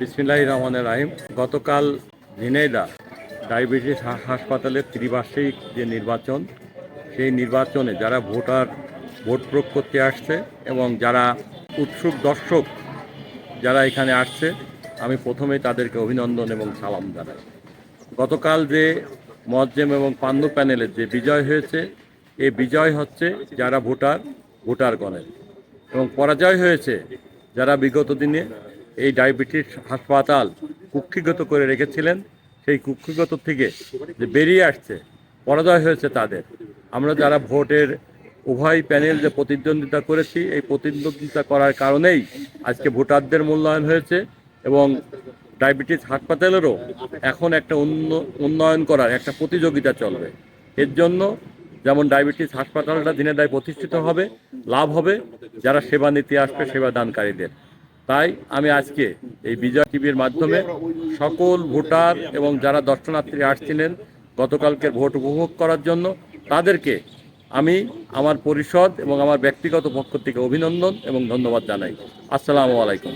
বিসমিল্লাহ রহমানের রাহিম। গতকাল ঝিনাইদা ডায়াবেটিস হাসপাতালের ত্রিবার্ষিক যে নির্বাচন, সেই নির্বাচনে যারা ভোটার, ভোট প্রয়োগ করতে আসছে এবং যারা উৎসুক দর্শক যারা এখানে আসছে, আমি প্রথমে তাদেরকে অভিনন্দন এবং সালাম জানাই। গতকাল যে মজ্জেম এবং পান্ডু প্যানেলের যে বিজয় হয়েছে, এই বিজয় হচ্ছে যারা ভোটার, ভোটারগণের। এবং পরাজয় হয়েছে যারা বিগত দিনে এই ডায়াবেটিস হাসপাতাল কুক্ষিগত করে রেখেছিলেন। সেই কুক্ষিগত থেকে যে বেরিয়ে আসছে, পরাজয় হয়েছে তাদের। আমরা যারা ভোটের উভয় প্যানেল যে প্রতিদ্বন্দ্বিতা করেছি, এই প্রতিদ্বন্দ্বিতা করার কারণেই আজকে ভোটারদের মূল্যায়ন হয়েছে এবং ডায়াবেটিস হাসপাতালেরও এখন একটা উন্ন- উন্নয়ন করার একটা প্রতিযোগিতা চলবে। এর জন্য যেমন ডায়াবেটিস হাসপাতালটা দিনে দায় প্রতিষ্ঠিত হবে, লাভ হবে। যারা সেবা নিতে আসবে, সেবা দানকারীদের। তাই আমি আজকে এই বিজয় টিভির মাধ্যমে সকল ভোটার এবং যারা দর্শনার্থী আসছিলেন গতকালকে ভোট উপভোগ করার জন্য, তাদেরকে আমি আমার পরিষদ এবং আমার ব্যক্তিগত পক্ষ থেকে অভিনন্দন এবং ধন্যবাদ জানাই। আসসালামু আলাইকুম।